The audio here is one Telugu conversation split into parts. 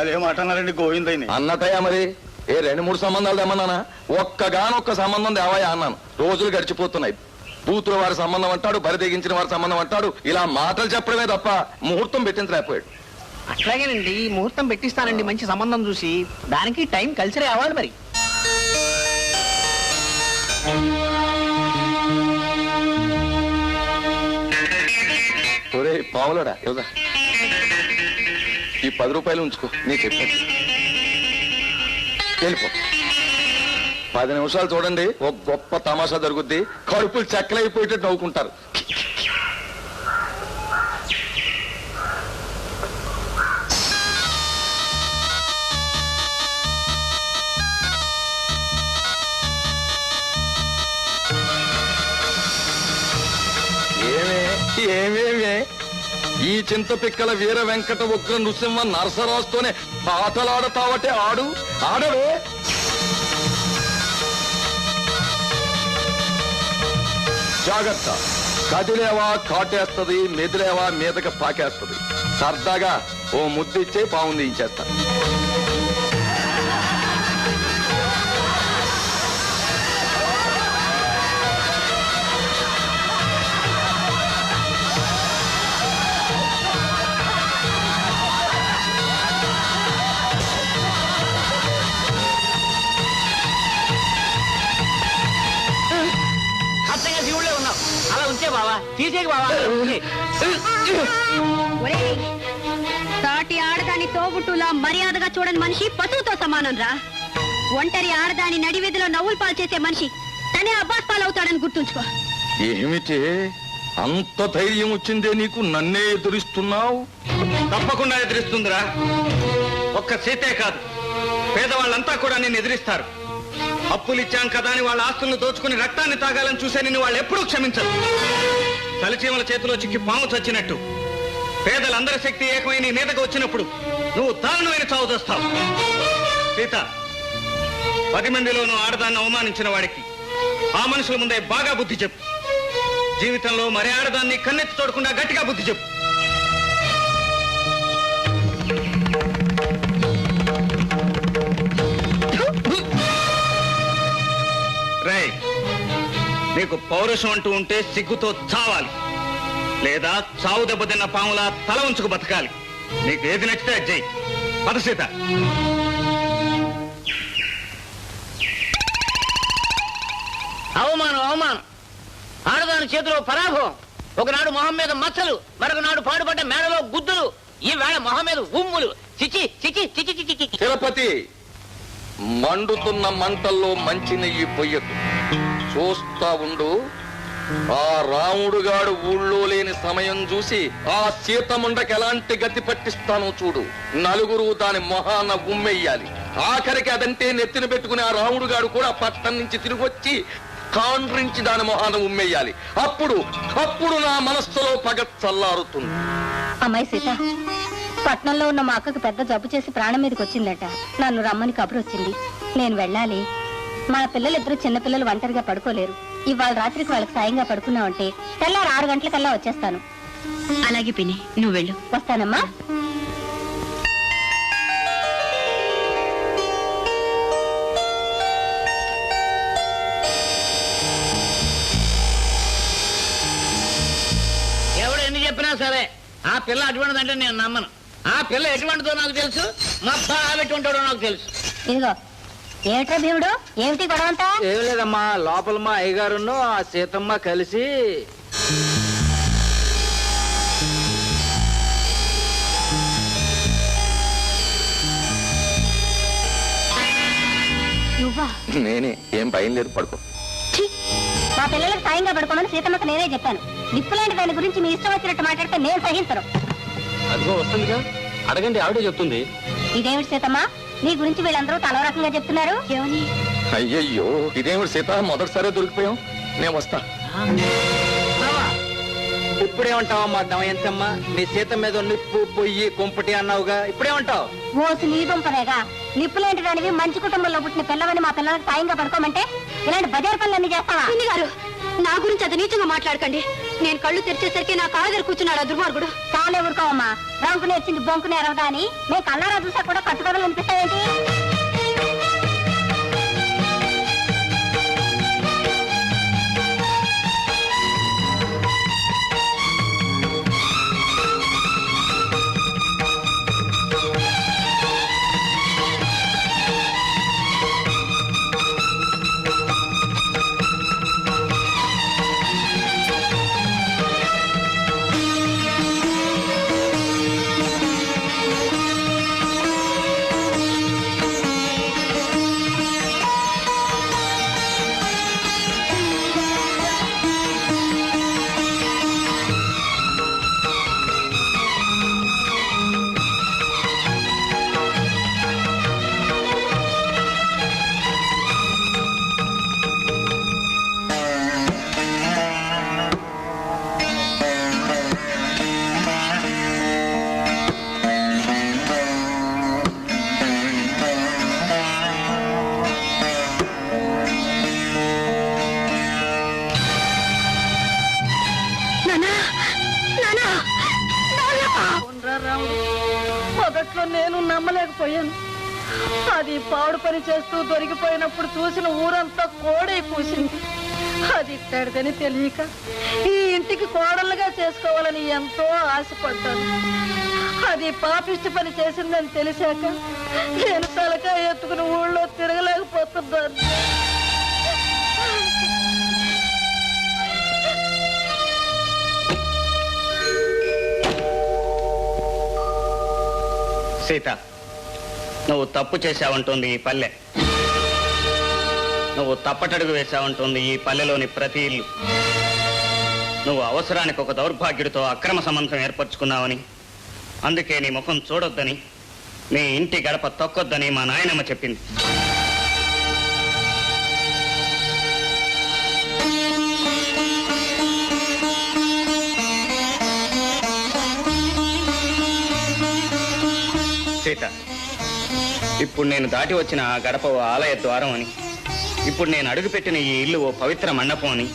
భలే మాట అన్నారండి గోవిందయ్యని. అన్నటయ్యా మరి ఏ రెండు మూడు సంబంధాలు తెమ్మన్నానా? ఒక్కగానొక్క సంబంధం దేవయ్యా అన్నాను. రోజులు గడిచిపోతున్నాయి. కూతురు వారి సంబంధం అంటాడు బరి తెగించిన వారి సంబంధం అంటాడు ఇలా మాటలు చెప్పడమే తప్ప ముహూర్తం పెట్టించలేకపోయాడు. అట్లాగేనండి ఈ ముహూర్తం పెట్టిస్తానండి మంచి సంబంధం చూసి దానికి టైం కలిసి రావాలి మరి. ఒరే పావులడా ఈ పది రూపాయలు ఉంచుకో. నీ చెప్పాను వెళ్ళిపో. పది నిమిషాలు చూడండి ఒక గొప్ప తమాషా జరుగుద్ది. కడుపులు చెక్కలైపోయేటట్టు నవ్వుకుంటారు. ఈ చింత వీర వెంకట ఉగ్ర నృసింహ నరసరాజుతోనే ఆటలాడతావటే ఆడు. ఆడవే. జాగ్రత్త. కదిలేవా కాటేస్తది మెదిలేవా మీదకి పాకేస్తది. సరదాగా ఓ ముద్దిచ్చే పావుంది ఇచ్చేస్తాను బావా. ఒరేయ్, సాటి ఆడదాని తోబుట్టులా మర్యాదగా చూడని మనిషి పశువుతో సమానం రా. ఒంటరి ఆడదాని నడివీధిలో నవ్వులు పాలు చేసే మనిషి తనే అబ్బాస్ పాలవుతాడని గుర్తుంచుకో. ఏమిటి? అంత ధైర్యం వచ్చిందే నీకు నన్నే ఎదురిస్తున్నావు? తప్పకుండా ఎదిరిస్తుందిరా. ఒక్క సీతే కాదు. పేదవాళ్ళంతా కూడా నిన్ను ఎదిరిస్తారు. అప్పులు ఇచ్చాం కదా అని వాళ్ళ ఆస్తులను దోచుకుని రక్తాన్ని తాగాలని చూసే నిన్ను వాళ్ళు ఎప్పుడూ క్షమించరు. తలచీమల చేతిలో చిక్కి పాము చచ్చినట్టు. పేదలందరి శక్తి ఏకమైన నీ మీదకు వచ్చినప్పుడు నువ్వు దారుణమైన చావు చేస్తావు. సీత పది మందిలోనూ ఆడదాన్ని అవమానించిన వాడికి ఆ మనుషుల ముందే బాగా బుద్ధి చెప్పు. జీవితంలో మరే ఆడదాన్ని కన్నెత్తి తోడకుండా గట్టిగా బుద్ధి చెప్పు. నీకు పౌరుషం అంటూ ఉంటే సిగ్గుతో చావాలి. లేదా చావు దెబ్బతిన్న పాములా తల ఉంచుకు బతకాలి. నీకు ఏది నచ్చితే చెయ్యి. పద సీత. అవమానం అవమానం. ఆడదాని చేతిలో పరాభవం. ఒకనాడు మొహం మీద మచ్చలు మరొక నాడు పాడుపడ్డ మేడలో గుద్దులు. ఈ వేళ మొహం మీద ఉమ్ములు. చిచి చిచి చిచి చిచి చిచి. తిరుపతి మండుతున్న మంటల్లో మంచి నెయ్యి పొయ్యకు. చూస్తా ఉండు. ఆ రాముడుగాడు ఊళ్ళో లేని సమయం చూసి ఆ సీతముండకి ఎలాంటి గతి పట్టిస్తానో చూడు. నలుగురు దాని మొహాన ఉమ్మెయ్యాలి ఆఖరికి అదంటే నెత్తిన పెట్టుకుని ఆ రాముడుగాడు కూడా పట్టణం నుంచి తిరిగి వచ్చి కాండ్రించి దాని మొహాన ఉమ్మెయ్యాలి. అప్పుడు అప్పుడు నా మనస్సులో పగ చల్లారుతుంది. అమ్మాయి సీత పట్నంలో ఉన్న మా అక్కకు పెద్ద జబ్బు చేసి ప్రాణం మీదకి వచ్చిందట నన్ను రమ్మని కబురు వచ్చింది నేను వెళ్ళాలి. మన పిల్లలిద్దరూ చిన్నపిల్లలు ఒంటరిగా పడుకోలేరు. ఇవాళ రాత్రికి వాళ్ళకి సాయంగా పడుకున్నావంటే తెల్లారు ఆరు గంటలకల్లా వచ్చేస్తాను. అలాగే పిని నువ్వు వెళ్ళు. వస్తానమ్మా. ఎవడు ఎన్ని చెప్పినా సరే ఆ పిల్ల అటువంటిదంటే నేను నమ్మను. ఆ పిల్ల ఎటువంటిదో నాకు తెలుసు మా బావ ఎటువంటిదో నాకు తెలుసు. ఇదిగో ఏమిట్రా భీముడు? ఏమిటి గొడవంతా ఏం లేదమ్మా లోపల మా అయ్యగారును ఆ సీతమ్మ కలిసి నువ్వా? నేనే ఏం భయం లేదు పడుకో. ఛీ! మా పిల్లలకు సాయంగా పడుకోమని సీతమ్మకు నేనే చెప్పాను. నిప్పులాంటి దాని గురించి మీ ఇష్టం వచ్చినట్టు మాట్లాడితే నేను సహించను. అదిగో వస్తుందిగా. అడగండి ఆవిడే చెప్తుంది. ఇదేమిటి సీతమ్మ? నీ గురించి వీళ్ళందరూ తలో రకంగా చెప్తున్నారు. ఏమని? అయ్యయ్యో ఇదేమిటి సీత? మొదటిసారి దొరికిపోయాం. నేను వస్తా. బావా, ఇప్పుడేమంటావమ్మా దమయంతమ్మ. నీ సీత మీద నిప్పు పొయ్యి కుంపటి అన్నావుగా. ఇప్పుడేమంటావు ఓసి నీ దుంపదేగా నిప్పులాంటి దానివి మంచి కుటుంబంలో పుట్టిన పిల్లవని మా పిల్లలకు సాయంగా పడుకోమంటే ఇలాంటి బజార్ పనులన్నీ చేస్తావా? గారు నా గురించి అది నీచంగా మాట్లాడకండి. నేను కళ్ళు తెరిచేసరికి నా కాళ్ళ దగ్గర కూర్చున్నాడు ఆ దుర్మార్గుడు. చాలే ఊరుకోవమ్మా. రంకు నేర్చింది బొంకు నేరవదా అని? మేము కళ్ళారా చూసా కూడా కట్టుకోవడం అనిపిస్తాయేంటి పని దొరికిపోయినప్పుడు చూసిన ఊరంతా కోడై పూసింది. అది ఇట్టాడిదని తెలియక ఈ ఇంటికి కోడలుగా చేసుకోవాలని ఎంతో ఆశపడ్డాను. అది పాపిష్టి పని చేసిందని తెలిసాక నేను తలకాయ ఎత్తుకుని ఊళ్ళో తిరగలేకపోతున్నాను. సీత నువ్వు తప్పు చేశావంటుంది ఈ పల్లె. నువ్వు తప్పటడుగు వేశావంటుంది ఈ పల్లెలోని ప్రతి ఇల్లు. నువ్వు అవసరానికి ఒక దౌర్భాగ్యుడితో అక్రమ సంబంధం ఏర్పరచుకున్నావని అందుకే నీ ముఖం చూడొద్దని నీ ఇంటి గడప తొక్కొద్దని మా నాయనమ్మ చెప్పింది. సీత ఇప్పుడు నేను దాటి వచ్చిన ఆ గడప ఆలయ ద్వారం అని ఇప్పుడు నేను అడుగుపెట్టిన ఈ ఇల్లు ఓ పవిత్ర మండపం అని.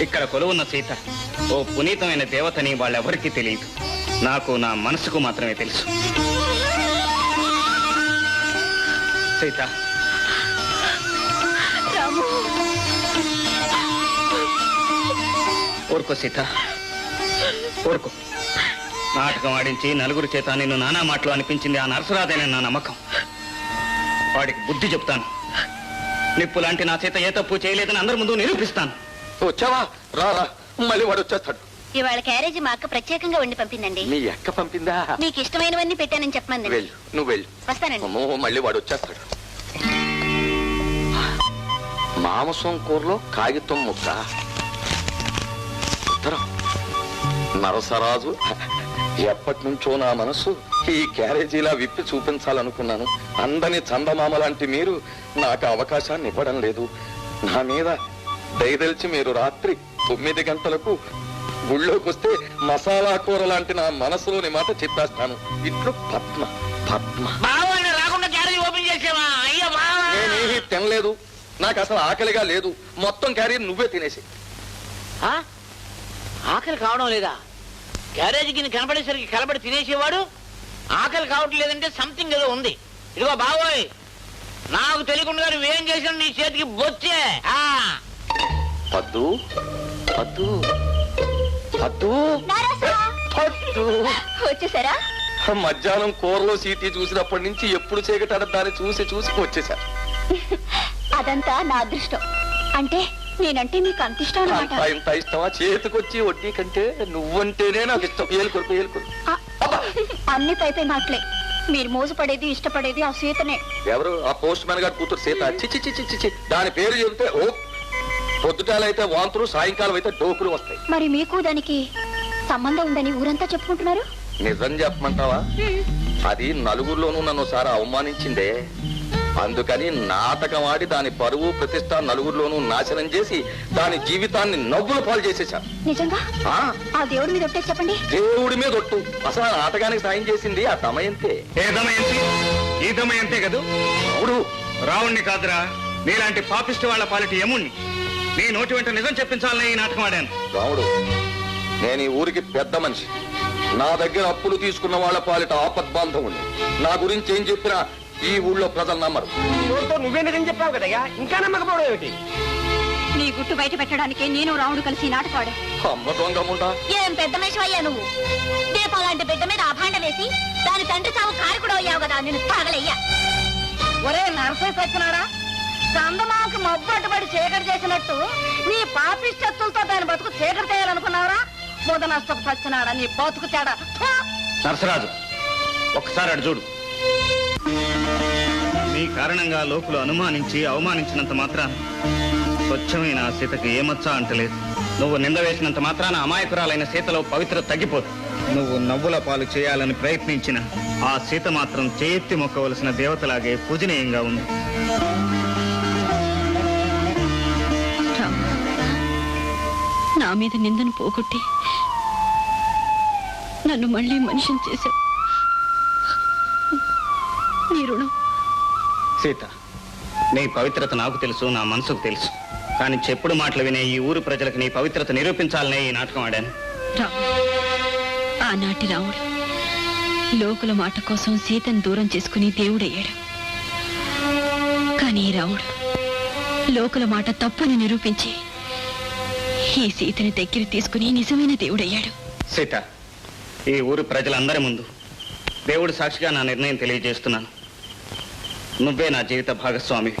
ఇక్కడ కొలువున్న సీత ఓ పునీతమైన దేవతని వాళ్ళెవరికీ తెలియదు. నాకు నా మనసుకు మాత్రమే తెలుసు. సీత. ఊరుకో సీత. ఊరుకో. నాటకం ఆడించి నలుగురు చేత నిన్ను నానా మాటలు అనిపించింది ఆ నరసరాదేనని నా నమ్మకం. వాడికి బుద్ధి చెప్తాను. నిప్పు లాంటి నా చేత ఏ తప్పు చేయలేదని అందరి ముందు నిరూపిస్తాను. వచ్చావా? రా రా. మళ్ళీ వాడు వచ్చేస్తాడు. ఇవాళ క్యారేజీ మా అక్క ప్రత్యేకంగా వండి పంపిందండి. మీ అక్క పంపిందా? మీకు ఇష్టమైనవన్నీ పెట్టానని చెప్పమంది. వెళ్ళు నువ్వు వెళ్ళు. వస్తానండి. అమ్మో మళ్ళీ వాడు వచ్చేస్తాడు. మాంసం కూరలో కాగితం ముక్క ఉత్తరం. నరసరాజు. ఎప్పటి నుంచో నా మనసు ఈ క్యారేజీలా విప్పి చూపించాలనుకున్నాను. అందని చందమామ లాంటి మీరు నాకు అవకాశాన్ని ఇవ్వడం లేదు. నా మీద దయదలిచి మీరు రాత్రి తొమ్మిది గంటలకు గుళ్ళోకి వస్తే మసాలా కూర లాంటి నా మనసులోని మాట చెప్పేస్తాను. ఇట్లు పద్మ పద్మ. నేనేమీ తినలేదు. నాకు అసలు ఆకలిగా లేదు. మొత్తం క్యారీ నువ్వే తినేసి? ఆకలి కావడం లేదా? గిన్నె కనపడేసరికి కలబడి తినేసేవాడు? ఆకలి కావటం లేదంటే సంథింగ్ ఏదో ఉంది. ఇదిగో బావోయ్ నాకు తెలియకుండా నువ్వేం చేసిన నీ చేతికి బొచ్చే. ఆ. పద్దు పద్దు పద్దు పద్దు. వచ్చేసారా? మధ్యాహ్నం కూరలో సీటీ చూసినప్పటి నుంచి ఎప్పుడు చీకటాడ దాన్ని చూసి చూసి వచ్చేసా. అదంతా నా అదృష్టం. అంటే నేనంటే మీకు అంత ఇష్టం అంత ఇంత ఇష్టమా? చేతికొచ్చి వడ్డీ కంటే నువ్వంటేనే నాకు ఇష్టం. ఏలుకొడుకు ఏలుకొడుకు అన్ని పైపై మాటలే. మీరు మోసపడేది ఇష్టపడేది ఆ సీతనే. ఎవరు? ఆ పోస్ట్ మ్యాన్ గారు కూతురు సీత. చిచి చిచి చిచి దాని పేరు చెబితే ఓ పొద్దుటాలైతే వాంతులు సాయంకాలం అయితే డోకులు వస్తాయి. మరి మీకు దానికి సంబంధం ఉందని ఊరంతా చెప్పుకుంటున్నారు? నిజం చెప్పమంటావా? అది నలుగురిలోనూ నన్ను సారా అవమానించిందే. అందుకని నాటకం ఆడి దాని పరువు ప్రతిష్ట నలుగురిలోనూ నాశనం చేసి దాని జీవితాన్ని నవ్వుల పాలు చేసేశాను నిజంగా? ఆ, ఆ దేవుడి మీద ఒకటే చెప్పండి. దేవుడి మీద ఒట్టు. అసలు ఆ నాటకానికి సాయం చేసింది ఆ దమయంతే ఏ దమయంతి ఈ దమయంతే కదూ? అవుడు రావుణ్ణి కాదురా. నీలాంటి పాపిష్టి వాళ్ళ పాలిటి యముణ్ణి. నీ నోటి వెంట నిజం చెప్పించాలని ఈ నాటకం ఆడాను. రాముడు నేను ఈ ఊరికి పెద్ద మనిషి. నా దగ్గర అప్పులు తీసుకున్న వాళ్ళ పాలిట ఆపద్బాంధవుని నా గురించి ఏం చెప్పినా ఈ ఊళ్ళో ప్రజలు నమ్మరు. నువ్వే నిజం చెప్పావు కదయ్యా? ఇంకా నమ్మకపోవడం ఏమిటి? నీ గుట్టు బయట పెట్టడానికి నేను రాముడు కలిసి నాటకాడు అమ్మ ఏం పెద్ద మనిషి అయ్యా నువ్వు? దీపం లాంటి బిడ్డ మీద అభాండ వేసి దాని తండ్రి చావు కారకుడు అయ్యావు కదా నేను తాగలయ్యా. ఒరే నరసే సచ్చినాడా చందమాకి మబ్బు అడ్డుపడి చీకటి చేసినట్టు నీ పాపిష్టత్తులతో దాని బతుకు చీకటి చేయాలనుకున్నావరా? ముద నష్టపు సచ్చినాడా నీ బతుకు తేడా! నరసరాజు ఒక్కసారి అటు చూడు. మీ కారణంగా లోకులు అనుమానించి అవమానించినంత మాత్రాన స్వచ్ఛమైన సీతకి సీతకు అంటలేదు. నువ్వు నింద వేసినంత మాత్రాన అమాయకురాలైన సీతలో పవిత్ర తగ్గిపోదు. నువ్వు నవ్వుల పాలు చేయాలని ప్రయత్నించిన ఆ సీత మాత్రం చేయెత్తి మొక్కవలసిన దేవతలాగే పూజనీయంగా ఉంది. నా మీద నిందను పోగొట్టి నన్ను మళ్ళీ మనిషిని చేశావు. నీ రుణం సీత నీ పవిత్రత నాకు తెలుసు నా మనసుకు తెలుసు. కానీ చెప్పుడు మాటలు వినే ఈ ఊరు ప్రజలకు నీ పవిత్రత నిరూపించాలనే ఈ నాటకం ఆడాను. ఆనాటి రాముడు లోకుల మాట కోసం సీతను దూరం చేసుకుని దేవుడయ్యాడు. కానీ రాముడు లోకుల మాట తప్పని నిరూపించి ఈ సీతని దగ్గర తీసుకుని నిజమైన దేవుడయ్యాడు. సీత ఈ ఊరు ప్రజలందరి ముందు దేవుడి సాక్షిగా నా నిర్ణయం తెలియజేస్తున్నాను. నువ్వే నా జీవిత భాగస్వామి.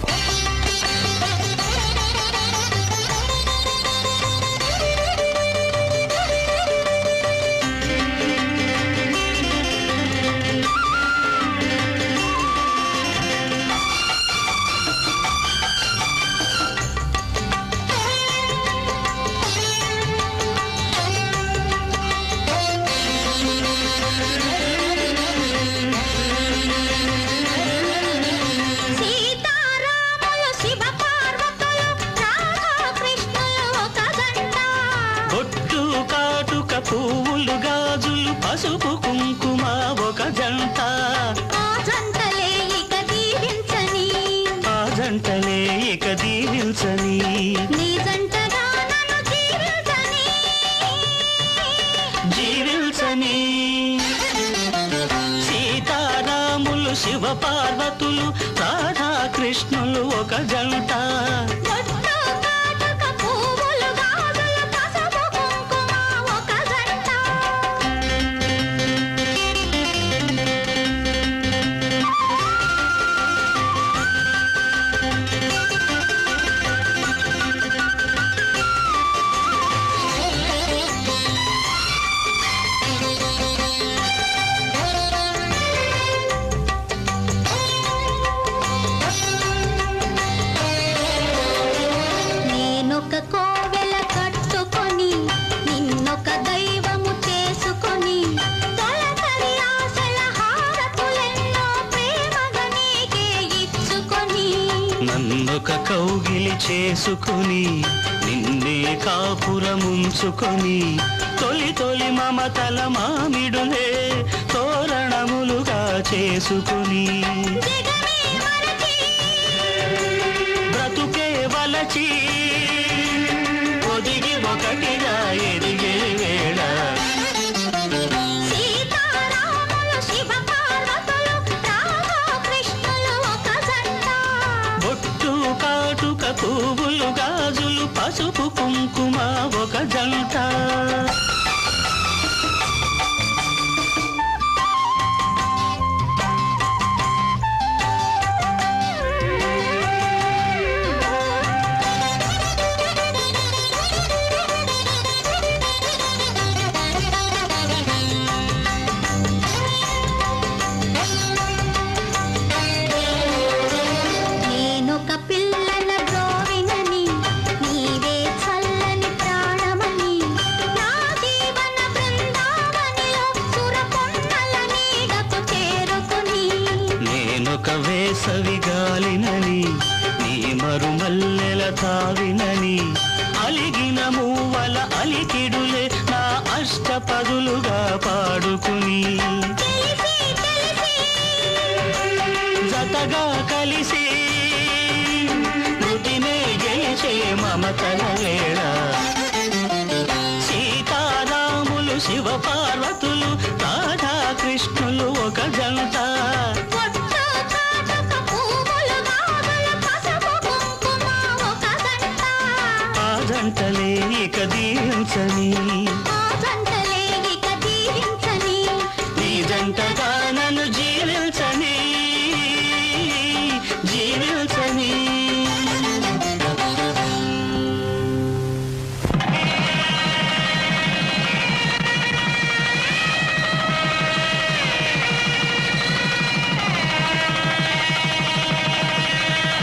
చూపుకుం చేసుకుని నిన్నే కాపురముంచుకొని తొలి తొలి మమతల మామిడులే తోరణములుగా చేసుకుని. బ్రతుకే వలచి ఒదిగి ఒకటిగా మావినని అలిగిన మూవల అలికిడులే నా అష్టపదులుగా పాడుకుని. జతగా కలిసి మృతినే గెలిచే మమతల వేళ. సీతారాములు శివ పార్వతులు రాధా కృష్ణులు ఒక జంట ఆ జంటలే ఇక దీవించని. నీ జంటగా నన్ను